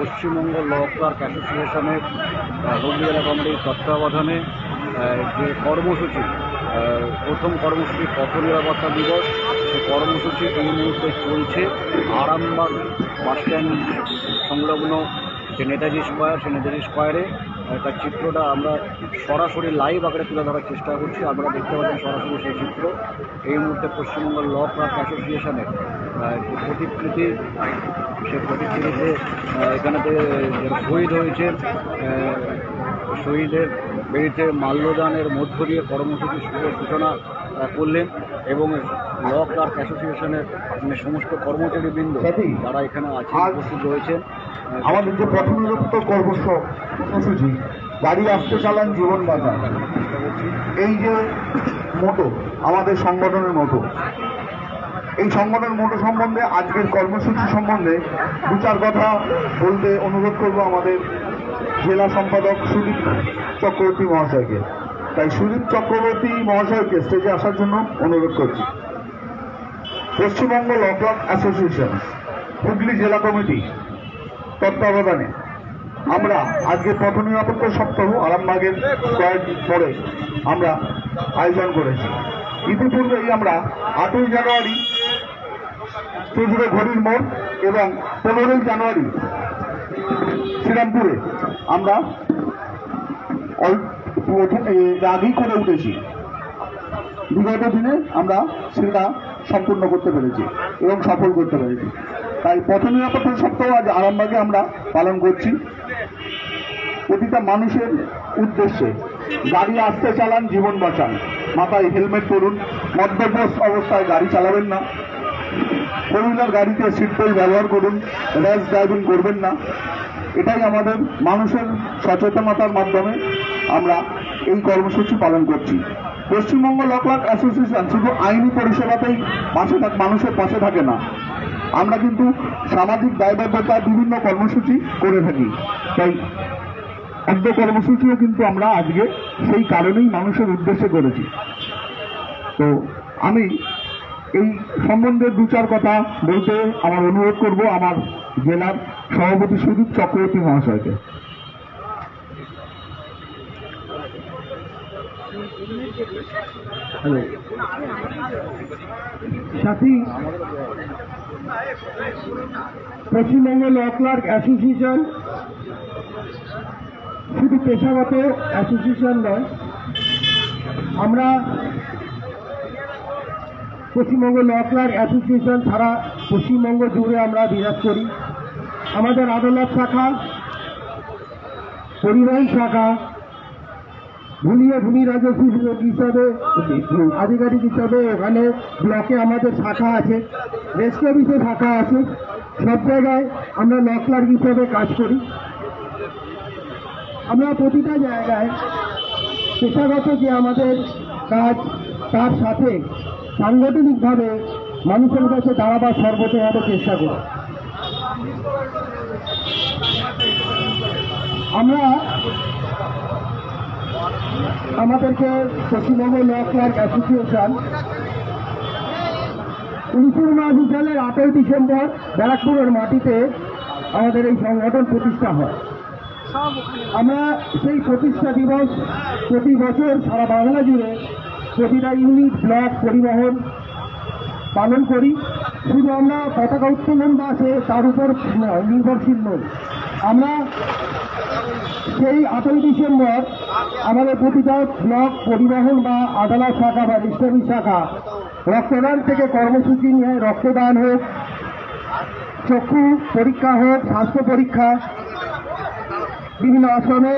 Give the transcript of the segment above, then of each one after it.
Paschimbanga law clerk অ্যাসোসিয়েশনের হুগলি জেলা কমিটির তত্ত্বাবধানে যে কর্মসূচি প্রথম কর্মসূচি পথ নিরাপত্তা দিবস সেই কর্মসূচি এই মুহূর্তে চলছে। আরামবাগ বাসস্ট্যান্ড সংলগ্ন যে নেতাজি স্কোয়ার সেই নেতাজি স্কোয়ারে তার চিত্রটা আমরা সরাসরি লাইভ আকারে তুলে ধরার চেষ্টা করছি। আমরা দেখতে পাচ্ছেন সরাসরি সেই চিত্র। এই মুহূর্তে পশ্চিমবঙ্গ ল ক্লার্ক অ্যাসোসিয়েশনের প্রতিকৃতি সে প্রতিকৃতিতে এখানেতে শহীদ হয়েছে শহীদের বেড়িতে মাল্যদানের মধ্য দিয়ে কর্মসূচি সূচনা করলেন এবং ল ক্লার্ক অ্যাসোসিয়েশনের মানে সমস্ত কর্মচারীবৃন্দ যারা এখানে আছে উপস্থিত রয়েছেন আমাদের যে প্রথমযুক্ত কর্মসূচি গাড়ি আসতে চালান জীবন বাঁচান। এই যে মোটো আমাদের সংগঠনের মোটো এই সংগঠনের মোটো সম্বন্ধে, আজকের কর্মসূচি সম্বন্ধে দু চার কথা বলতে অনুরোধ করব আমাদের জেলা সম্পাদক সুদীপ চক্রবর্তী মহাশয়কে। তাই সুদীপ চক্রবর্তী মহাশয়কে স্টেজে আসার জন্য অনুরোধ করছি। Paschimbanga law club association, Hooghly জেলা কমিটি তত্ত্বাবধানে আমরা আজকে পথ নিরাপত্তা সপ্তাহ আরামবাগের কয়েক পরে আমরা আয়োজন করেছি। ইতিপূর্বেই আমরা আটই জানুয়ারি চৌধুরী ঘড়ির মোড় এবং পনেরোই জানুয়ারি শ্রীরামপুরে আমরা প্রথম করে উঠেছি। বিগত দিনে আমরা সেটা সম্পূর্ণ করতে পেরেছি এবং সফল করতে পেরেছি। তাই পথ নিরাপত্তা সপ্তাহ আজ আরামবাগে আমরা পালন করছি। প্রতিটা মানুষের উদ্দেশ্যে গাড়ি আসতে চালান, জীবন বাঁচান। মাথায় হেলমেট পরুন। মদ্যপ অবস্থায় গাড়ি চালাবেন না। ফোর হুইলার গাড়িতে সিট বেল্ট ব্যবহার করুন র্যাশ ড্রাইভিং করবেন না। এটাই আমাদের মানুষের সচেতনতার মাধ্যমে আমরা এই কর্মসূচি পালন করছি। পশ্চিমবঙ্গ ল ক্লাব অ্যাসোসিয়েশন শুধু আইনি পরিষেবাতেই পাশে থাক মানুষের পাশে থাকে না। আমরা কিন্তু সামাজিক দায়বদ্ধতা, বিভিন্ন কর্মসূচি করে থাকি। তাই খাদ্য কর্মসূচিও কিন্তু আমরা আজকে সেই কারণেই মানুষের উদ্দেশ্যে করেছি। তো আমি এই সম্বন্ধে দু চার কথা বলতে আমার অনুরোধ করব আমার জেলার সভাপতি সুদীপ চক্রবর্তী মহাশয়কে। সাথী, পশ্চিমবঙ্গ ল ক্লার্ক অ্যাসোসিয়েশন শুধু পেশাগত অ্যাসোসিয়েশন নয়, আমরা পশ্চিমবঙ্গ ল ক্লার্ক অ্যাসোসিয়েশন সারা পশ্চিমবঙ্গ জুড়ে আমরা বিরাজ করি। আমাদের আদালত শাখা পরিবহন শাখা ও ভূমি রাজস্ব হিসাবে, আধিকারিক হিসাবে ওখানে ব্লকে আমাদের শাখা আছে। রেস্ট অফিসে শাখা আছে। সব জায়গায় আমরা ল ক্লার্ক হিসাবে কাজ করি। আমরা প্রতিটা জায়গায় পেশাগত যে আমাদের কাজ, তার সাথে সাংগঠনিকভাবে মানুষের কাছে দাঁড়াবার সর্বতভাবে চেষ্টা করি। আমরা আমাদেরকে পশ্চিমবঙ্গ ল ক্লার্ক অ্যাসোসিয়েশন, উনিশশো সালের আটই ডিসেম্বর ব্যারাকপুরের মাটিতে আমাদের এই সংগঠন প্রতিষ্ঠা হয়। আমরা সেই প্রতিষ্ঠা দিবস প্রতি বছর সারা বাংলা জুড়ে প্রতিটা ইউনিট, ব্লক পরিবহন পালন করি। শুধু আমরা পতাকা উত্তোলন বা সে তার উপর নির্ভরশীল নই। আমরা সেই আটই ডিসেম্বর আমাদের প্রতিটা ব্লক পরিবহন বা আদালত শাখা বা রেজিস্ট্রারি শাখা রক্তদান থেকে কর্মসূচি নিয়ে রক্তদান হোক, চক্ষু পরীক্ষা হোক, স্বাস্থ্য পরীক্ষা, বিভিন্ন আশ্রমে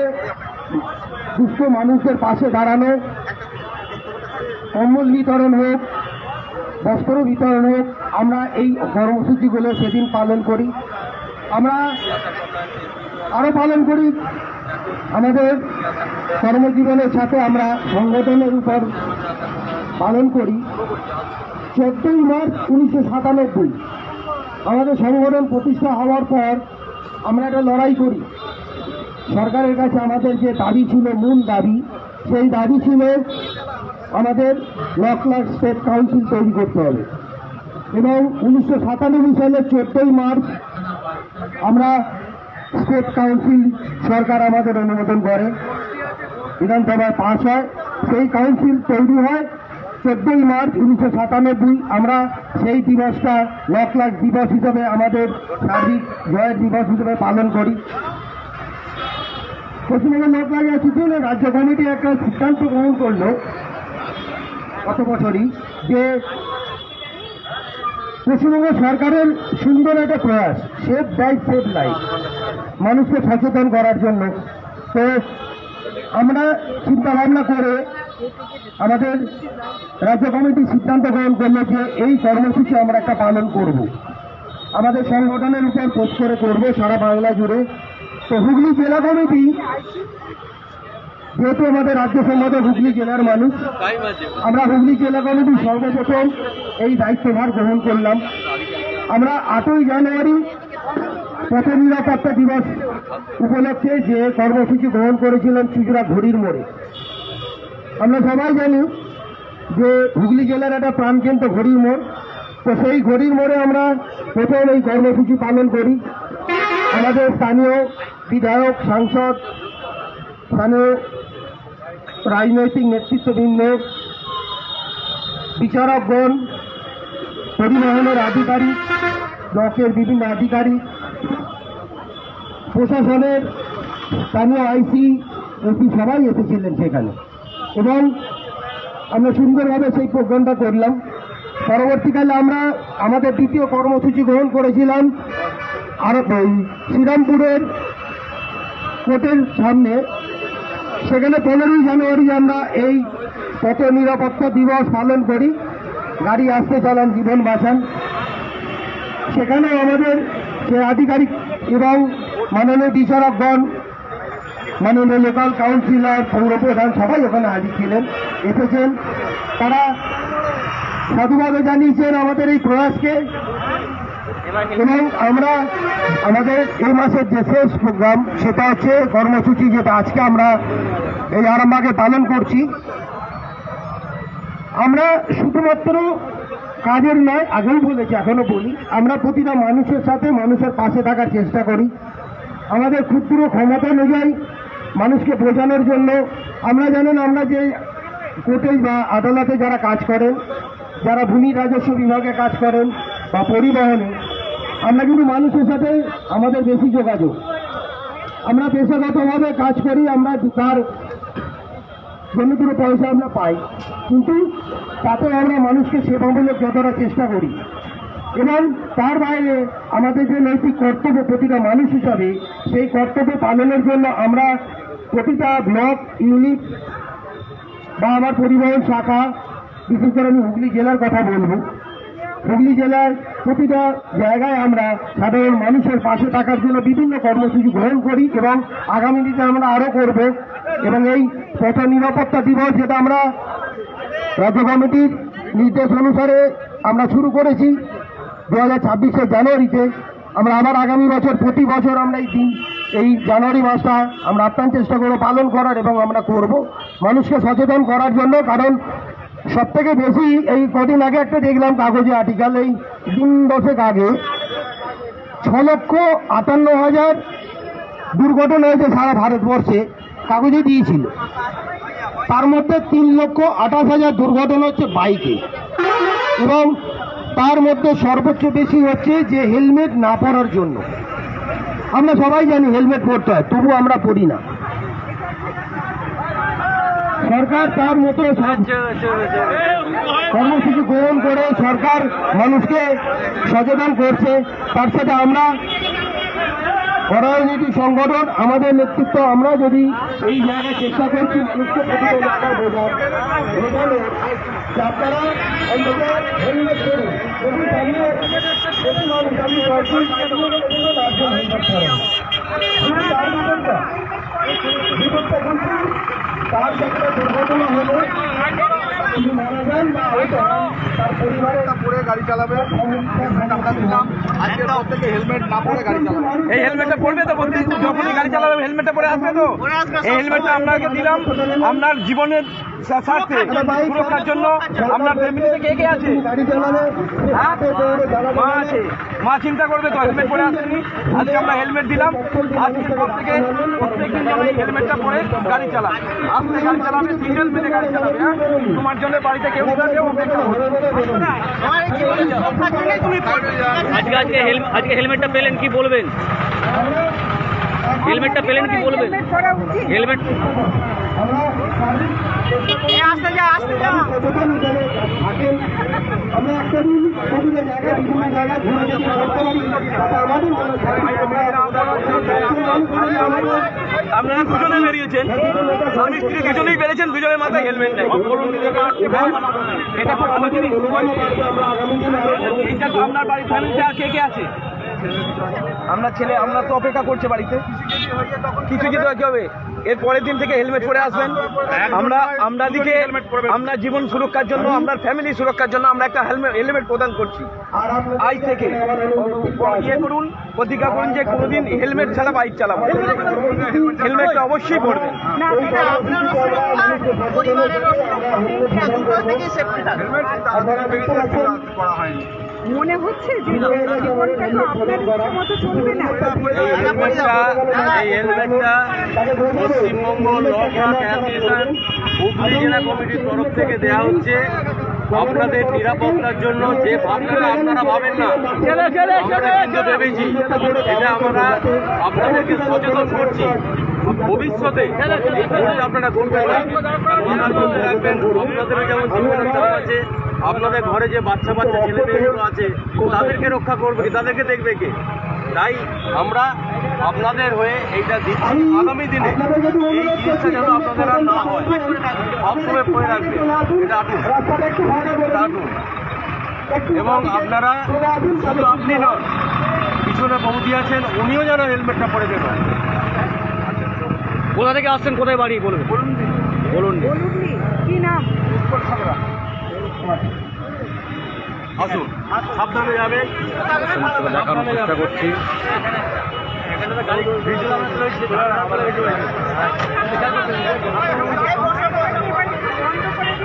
দুস্থ মানুষদের পাশে দাঁড়ানো কম্বল বিতরণ হোক, বস্ত্র বিতরণ হোক, আমরা এই কর্মসূচিগুলো সেদিন পালন করি। আমরা আরও পালন করি। আমাদের কর্মজীবনের সাথে আমরা সংগঠনের উপর পালন করি। চোদ্দই মার্চ উনিশশো সাতানব্বই। আমাদের সংগঠন প্রতিষ্ঠা হওয়ার পর আমরা একটা লড়াই করি। সরকারের কাছে আমাদের যে দাবি ছিল, মূল দাবি, সেই দাবি ছিল আমাদের লক লাখ স্টেট কাউন্সিল তৈরি করতে হবে। এবং উনিশশো সাতানব্বই সালের চোদ্দই মার্চ আমরা স্টেট কাউন্সিল সরকার আমাদের অনুমোদন করে। বিধানসভায় পাশ হয়, সেই কাউন্সিল তৈরি হয়। চোদ্দই মার্চ উনিশশো সাতানব্বই আমরা সেই দিবসটা লক লাখ দিবস হিসেবে আমাদের সার্বিক জয়ের দিবস হিসেবে পালন করি। পশ্চিমবঙ্গের লোক লাগে রাজ্য কমিটি, একটা সিদ্ধান্ত গ্রহণ করল। গত বছরই যে পশ্চিমবঙ্গ সরকারের সুন্দর একটা প্রয়াস সেভ লাইফ সেভ লাইফ মানুষকে সচেতন করার জন্য। তো আমরা চিন্তা ভাবনা করে আমাদের রাজ্য কমিটি সিদ্ধান্ত গ্রহণ করল যে এই কর্মসূচি আমরা একটা পালন করব। আমাদের সংগঠনের উপর পোস্ট করে করব সারা বাংলা জুড়ে। তো হুগলি জেলা কমিটি যেহেতু আমাদের রাজ্য সম্পাদক হুগলি জেলার মানুষ। আমরা হুগলি জেলা কমিটি সর্বপ্রথম এই দায়িত্বভার গ্রহণ করলাম। আমরা আটই জানুয়ারি পথ নিরাপত্তা দিবস উপলক্ষে যে কর্মসূচি গ্রহণ করেছিলাম চুচুড়া ঘড়ির মোড়ে। আমরা সবাই জানি যে হুগলি জেলার একটা প্রাণকেন্দ্র ঘড়ির মোড়। তো সেই ঘড়ির মোড়ে আমরা প্রথম এই কর্মসূচি পালন করি। আমাদের স্থানীয় বিধায়ক, সাংসদ, স্থানীয় রাজনৈতিক নেতৃত্ববৃন্দ, বিচারকগণ, পরিবহনের আধিকারিক, ব্লকের বিভিন্ন আধিকারিক, প্রশাসনের স্থানীয় আইসি, এসি সবাই এসেছিলেন সেখানে। এবং আমরা সুন্দরভাবে সেই প্রোগ্রামটা করলাম। পরবর্তীকালে আমরা আমাদের দ্বিতীয় কর্মসূচি গ্রহণ করেছিলাম আর ওই শ্রীরামপুরের কোর্টের সামনে। সেখানে পনেরোই জানুয়ারি আমরা এই পথ নিরাপত্তা দিবস পালন করি। গাড়ি আসতে চালান জীবন বাঁচান। সেখানে আমাদের সে আধিকারিক এবং মাননীয় বিচারকগণ, মাননীয় লোকাল কাউন্সিলর, পৌরপ্রধান সবাই ওখানে হাজির ছিলেন, এসেছেন। তারা সাধুভাবে জানিয়েছেন আমাদের এই প্রয়াসকে। এবং আমরা আমাদের এই মাসের যে শেষ প্রোগ্রাম, সেটা হচ্ছে কর্মসূচি যেটা আজকে আমরা এই আরামবাগে পালন করছি। আমরা শুধুমাত্র কাজের নয়, আগেও বলেছি এখনও বলি, আমরা প্রতিটা মানুষের সাথে, মানুষের পাশে থাকার চেষ্টা করি। আমাদের ক্ষুদ্র ক্ষমতা অনুযায়ী মানুষকে বোঝানোর জন্য আমরা জানেন আমরা যে কোর্টে বা আদালতে যারা কাজ করেন, যারা ভূমি রাজস্ব বিভাগে কাজ করেন বা পরিবহনে আমরা কিন্তু মানুষের সাথে আমাদের বেশি যোগাযোগ। আমরা পেশাগতভাবে কাজ করি, আমরা তার জন্য দুটো পয়সা আমরা পাই। কিন্তু তাতে আমরা মানুষকে সেবামূলক যতটা চেষ্টা করি এবং তার বাইরে আমাদের যে নৈতিক কর্তব্য প্রতিটা মানুষ হিসাবে, সেই কর্তব্য পালনের জন্য আমরা প্রতিটা ব্লক, ইউনিট বা আমার পরিবহন শাখা, বিশেষ করে আমি হুগলি জেলার কথা বলব হুগলি জেলার প্রতিটা জায়গায় আমরা সাধারণ মানুষের পাশে থাকার জন্য বিভিন্ন কর্মসূচি গ্রহণ করি এবং আগামী দিনে আমরা আরও করব। এবং এই পথ নিরাপত্তা দিবস যেটা আমরা রাজ্য কমিটির নির্দেশ অনুসারে আমরা শুরু করেছি দু হাজার ছাব্বিশের জানুয়ারিতে। আমরা আবার আগামী বছর, প্রতি বছর আমরা এই দিন, এই জানুয়ারি মাসটা আমরা আপ্রাণ চেষ্টা করব পালন করার এবং আমরা করব। মানুষকে সচেতন করার জন্য, কারণ সব থেকে বেশি এই কদিন আগে একটা দেখলাম কাগজে আর্টিকেল এই দিন দশেক আগে। ছ লক্ষ আটান্ন হাজার দুর্ঘটনা হয়েছে সারা ভারতবর্ষে, কাগজে দিয়েছিল। তার মধ্যে তিন লক্ষ আঠাশ হাজার দুর্ঘটনা হচ্ছে বাইকে। এবং তার মধ্যে সর্বোচ্চ বেশি হচ্ছে যে হেলমেট না পরার জন্য। আমরা সবাই জানি হেলমেট পরতে হয়, তবু আমরা পরি না। সরকার তার মতো কর্মসূচি গ্রহণ করে সরকার মানুষকে সচেতন করছে। তার সাথে আমরা রাজনীতি সংগঠন, আমাদের নেতৃত্ব, আমরা যদি এই জায়গায় চেষ্টা করছি, মানুষকে আপনারা তার দুর্ঘটনা হলে তিনি মারা যান বা তার গাড়ি চালাবে হেলমেট না পরে গাড়ি চালাবে এই হেলমেটটা পরবে তো যখনই গাড়ি চালাবে পরে আসবে তো? এই হেলমেটটা আপনাকে দিলাম, আপনার জীবনের স্বার্থে সুরক্ষার জন্য আপনার ফ্যামিলিতে কে কে আছে। গাড়ি চালাবে হ্যাঁ? মা আছে। মা চিন্তা করবে তো হেলমেট পরে আসেনি। আজকে আমরা হেলমেট দিলাম। আজকে পর থেকে প্রত্যেকদিন যেন এই হেলমেটটা পরে গাড়ি চালান আস্তে গাড়ি চালাবে সিঙ্গেল মেনে গাড়ি চালাবে হ্যাঁ? তোমার জন্য বাড়িতে কেউ অপেক্ষা আজকে আজকে হেল- আজকে হেলমেটটা পেলেন কি বলবেন? হেলমেটটা পেলেন কি বলবেন হেলমেট সচেতন হিসেবে থাকেন আমরা একটা দিন বিভিন্ন জায়গায় বিভিন্ন জায়গায় ঘুরে যদি করতে পারি আমাদের আপনারা দুজনে বেরিয়েছেন। স্বামী স্ত্রী দুজনেই বেরিয়েছেন দুজনের মাথায় হেলমেট নেই। এটা খুব ভালো জিনিস আপনার বাড়ির ফ্যামিলিতে আর কে কে আছে? আমরা ছেলে আমরা তো অপেক্ষা করছে বাড়িতে। কিছু কিছু কি হবে? এর পরের দিন থেকে হেলমেট পরে আসবেন। আমরা আমরা দিকে আমরা জীবন সুরক্ষার জন্য আপনার ফ্যামিলি সুরক্ষার জন্য আমরা একটা হেলমেট হেলমেট প্রদান করছি। আজ থেকে ইয়ে করুন প্রতিজ্ঞা করুন যে কোনোদিন হেলমেট ছাড়া বাইক চালাবো। হেলমেটটা অবশ্যই পরবেন। এটা আপনারও মনে হচ্ছে যে জীবনটা তো আপনার ইচ্ছে মতো চলবে না? এই হেলমেটটা পশ্চিমবঙ্গ অ্যাসোসিয়েশন হুগলি জেলা কমিটির তরফ থেকে দেওয়া হচ্ছে আপনাদের নিরাপত্তার জন্য যে ভাবনাটা আপনারা ভাবেন না আমরা কিন্তু ভেবেছি এটা আমরা আপনাদেরকে সচেতন করছি। ভবিষ্যতে আপনারা করবেন না। আপনাদের যেমন জীবনের আছে। আপনাদের ঘরে যে বাচ্চা বাচ্চা ছেলে মেয়েগুলো আছে তাদেরকে রক্ষা করবে কি? তাদেরকে দেখবে কে? তাই আমরা আপনাদের হয়ে এইটা দিচ্ছি। আগামী দিনে এই জিনিসটা যেন আপনাদের আর না হয়। সবসময় পড়ে রাখবে এটা এবং আপনারা শুধু আপনি নন পিছনে বৌদি আছেন উনিও যেন হেলমেটটা পরে দেবেন কোথা থেকে আসছেন? কোথায় বাড়ি? বলবেন বলুন বলুন কি নাম? আসুন সাবধানে যাবেন দেখানোর চেষ্টা করছি।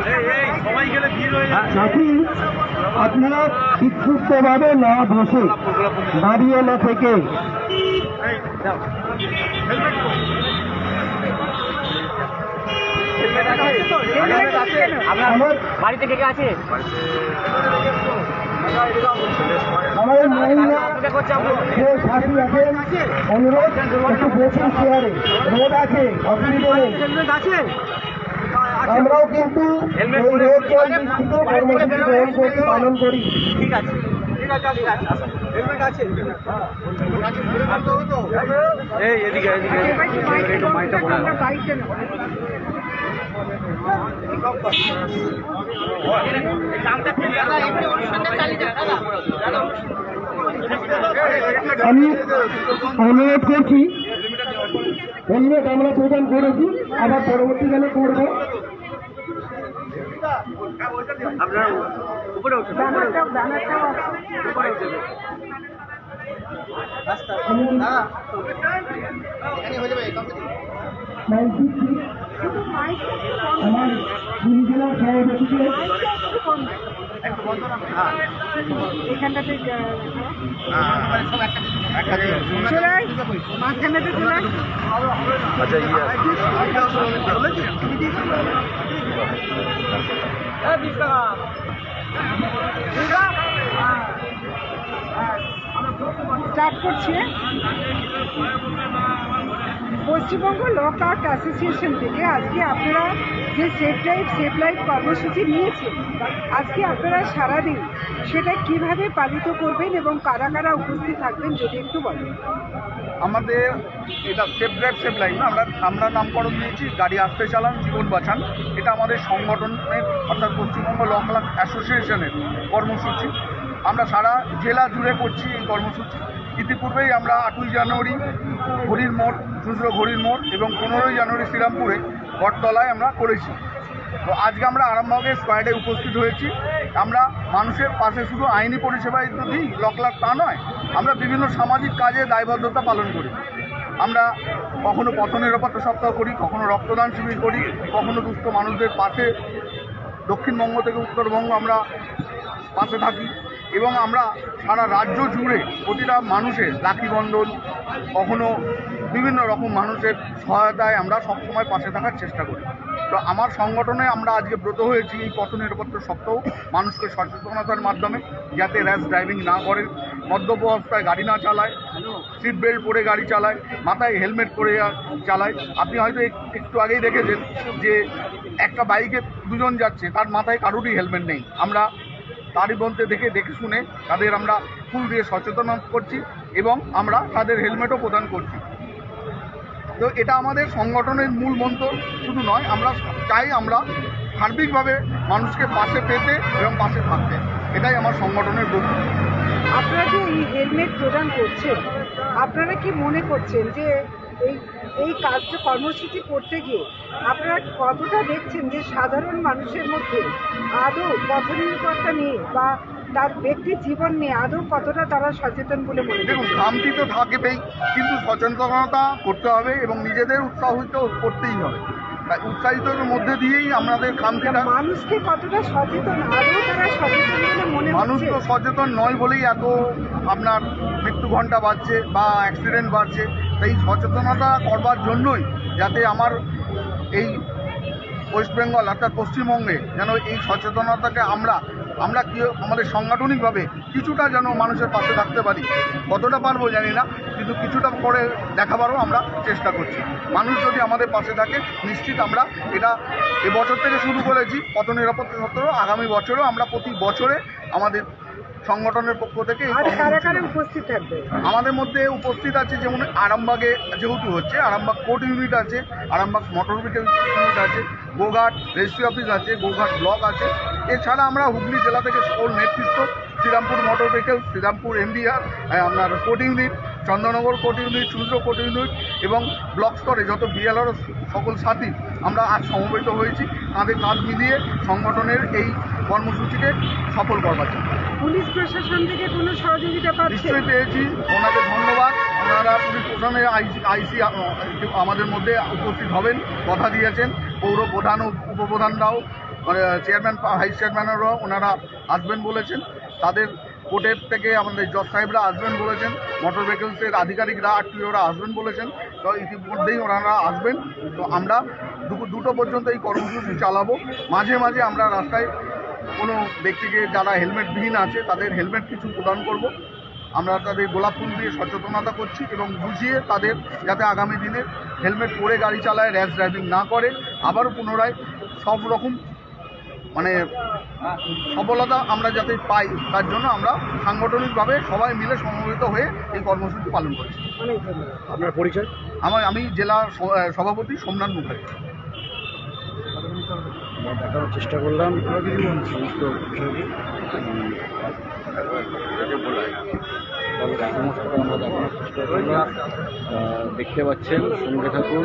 এই, এই, সবাই গেলে ভিড় হয়ে যাবে। আপনারা বিক্ষুব্ধভাবে না বসে দাঁড়িয়ে না থেকে। আমার বাড়িতে কে কে আছে? আমাদের মহিলা যে সাথী আছেন অনুরোধ একটু বসুন চেয়ারে রোড আছে অসুবিধা নেই আমরাও কিন্তু এই রোড জল কর্মসূচি গ্রহণ করি পালন করি। ঠিক আছে। এই এদিকে এদিকে। আমি অনুরোধ করছি হেলমেট আমরা প্রদান করেছি আবার পরবর্তীকালে করব। আপনারা উপরে উঠুন। ব্যানারটাও ব্যানারটাও আমার দুই জেলার সভাপতিকে এখানটাতে চলে আচ্ছা ইয়ে। স্টার্ট করছি। পশ্চিমবঙ্গ লক আর্ট অ্যাসোসিয়েশন থেকে আজকে আপনারা যে সেফ লাইফ সেফ লাইফ কর্মসূচি নিয়েছেন, আজকে আপনারা সারাদিন সেটা কীভাবে পালিত করবেন এবং কারা কারা উপস্থিত থাকবেন যদি একটু বলেন। আমাদের এটা সেফ ড্রাইভ, সেফ লাইফ না, আমরা আমরা নামকরণ দিয়েছি, গাড়ি আসতে চালান, জীবন বাঁচান। এটা আমাদের সংগঠনের, অর্থাৎ পশ্চিমবঙ্গ ল ক্লাব অ্যাসোসিয়েশনের কর্মসূচি। আমরা সারা জেলা জুড়ে করছি এই কর্মসূচি। ইতিপূর্বেই আমরা আটই জানুয়ারি ঘড়ির মোড় খুচরো ঘড়ির মোড় এবং পনেরোই জানুয়ারি শ্রীরামপুরে বটতলায় আমরা করেছি। তো আজকে আমরা আরামবাগের স্কোয়াডে উপস্থিত হয়েছি। আমরা মানুষের পাশে শুধু আইনি পরিষেবাই তো দিই লকলাক তা নয়, আমরা বিভিন্ন সামাজিক কাজে দায়বদ্ধতা পালন করি। আমরা কখনো পথ নিরাপত্তা সপ্তাহ করি, কখনো রক্তদান শিবির করি, কখনো দুস্থ মানুষদের পাশে দক্ষিণবঙ্গ থেকে উত্তরবঙ্গ আমরা পাশে থাকি। এবং আমরা সারা রাজ্য জুড়ে প্রতিটা মানুষের রাখি বন্ধন কখনো বিভিন্ন রকম মানুষের সহায়তায় আমরা সবসময় পাশে থাকার চেষ্টা করি। তো আমার সংগঠনে আমরা আজকে ব্রত হয়েছি এই পথ নিরাপত্তা সত্ত্বেও মানুষকে সচেতনতার মাধ্যমে যাতে র্যাশ ড্রাইভিং না করে, মদ্যপ অবস্থায় গাড়ি না চালায়, সিট বেল্ট পরে গাড়ি চালায়, মাথায় হেলমেট পরে চালায়। আপনি হয়তো একটু আগেই দেখেছেন যে একটা বাইকে দুজন যাচ্ছে, তার মাথায় কারোরই হেলমেট নেই। আমরা তারই বলতে দেখে দেখে শুনে তাদের আমরা ফুল দিয়ে সচেতন করছি এবং আমরা তাদের হেলমেটও প্রদান করছি। তো এটা আমাদের সংগঠনের মূল মন্ত্র, শুধু নয়, আমরা চাই আমরা সার্বিকভাবে মানুষকে পাশে পেতে এবং পাশে থাকতে। এটাই আমার সংগঠনের বক্তব্য আপনারা যে এই হেলমেট প্রদান করছেন, আপনারা কি মনে করছেন যে এই এই কাজটা কর্মসূচি করতে গিয়ে আপনারা কতটা দেখছেন যে সাধারণ মানুষের মধ্যে আদৌ পথ নিরাপত্তা নিয়ে বা তার ব্যক্তির জীবন নিয়ে আদৌ কতটা তারা সচেতন বলে মনে দেখুন খামতি তো থাকবেই কিন্তু সচেতনতা করতে হবে এবং নিজেদের উৎসাহিত করতেই হবে। তাই উৎসাহিতের মধ্যে দিয়েই আমাদের খামতিটা মানুষকে কতটা সচেতন আদৌ তারা সচেতন বলে মনে মানুষ তো সচেতন নয় বলেই এত আপনার মৃত্যু ঘণ্টা বাড়ছে বা অ্যাক্সিডেন্ট বাড়ছে। তাই সচেতনতা করবার জন্যই যাতে আমার এই ওয়েস্ট বেঙ্গল অর্থাৎ পশ্চিমবঙ্গে যেন এই সচেতনতাকে আমরা আমরা কি, আমাদের সাংগঠনিকভাবে কিছুটা যেন মানুষের পাশে থাকতে পারি। কতটা পারব জানি না, কিন্তু কিছুটা করে দেখাবারও আমরা চেষ্টা করছি। মানুষ যদি আমাদের পাশে থাকে, নিশ্চিত আমরা এটা এবছর থেকে শুরু করেছি। পথ নিরাপত্তা সত্ত্বেও আগামী বছরও আমরা প্রতি বছরে আমাদের সংগঠনের পক্ষ থেকে। উপস্থিত থাকবে আমাদের মধ্যে উপস্থিত আছে যেমন আরামবাগে যেহেতু হচ্ছে আরামবাগ কোর্ট ইউনিট আছে আরামবাগ মোটর ভেহিকেল ইউনিট আছে গোঘাট রেজিস্ট্রি অফিস আছে গোঘাট ব্লক আছে এছাড়া আমরা হুগলি জেলা থেকে সকল নেতৃত্ব Srirampur motor vehicle Srirampur MDR আপনার court unit Chandranagar court unit চুন্দ্র court unit এবং ব্লক স্তরে যত বিএলআর সকল সাথী আমরা আজ সমবেত হয়েছি তাদের কাঁধ মিলিয়ে সংগঠনের এই কর্মসূচিকে সফল করবার জন্য। পুলিশ প্রশাসন থেকে কোনো সহযোগিতা নিশ্চয়ই পেয়েছি ওনাকে ধন্যবাদ। ওনারা পুলিশ প্রধানের আইসি আইসি আমাদের মধ্যে উপস্থিত হবেন কথা দিয়েছেন। পৌর প্রধান ও উপপ্রধানরাও মানে চেয়ারম্যান ভাইস চেয়ারম্যানেরাও ওনারা আসবেন বলেছেন। তাদের কোর্টের থেকে আমাদের জজ সাহেবরা আসবেন বলেছেন মোটর ভেহিকেলসের আধিকারিকরা, আত্মীয়রা আসবেন বলেছেন, তো ইতিমধ্যেই ওনারা আসবেন। তো আমরা দুটো পর্যন্ত এই কর্মসূচি চালাবো। মাঝে মাঝে আমরা রাস্তায় কোনো ব্যক্তিকে যারা হেলমেটবিহীন আছে, তাদের হেলমেট কিছু প্রদান করব। আমরা তাদের গোলাপ ফুল দিয়ে সচেতনতা করছি এবং বুঝিয়ে তাদের যাতে আগামী দিনে হেলমেট পরে গাড়ি চালায় র্যাশ ড্রাইভিং না করে, আবারও পুনরায় সব রকম মানে সফলতা আমরা যাতে পাই তার জন্য আমরা সাংগঠনিকভাবে সবাই মিলে সমবেত হয়ে এই কর্মসূচি পালন করছি। আপনার পরিচয়? আমার আমি জেলা সভাপতি সোমনাথ মুখার্জি। দেখানোর চেষ্টা করলাম। সমস্ত বিষয়টি আমরা দেখানোর চেষ্টা করলাম। দেখতে পাচ্ছেন সঙ্গে থাকুন।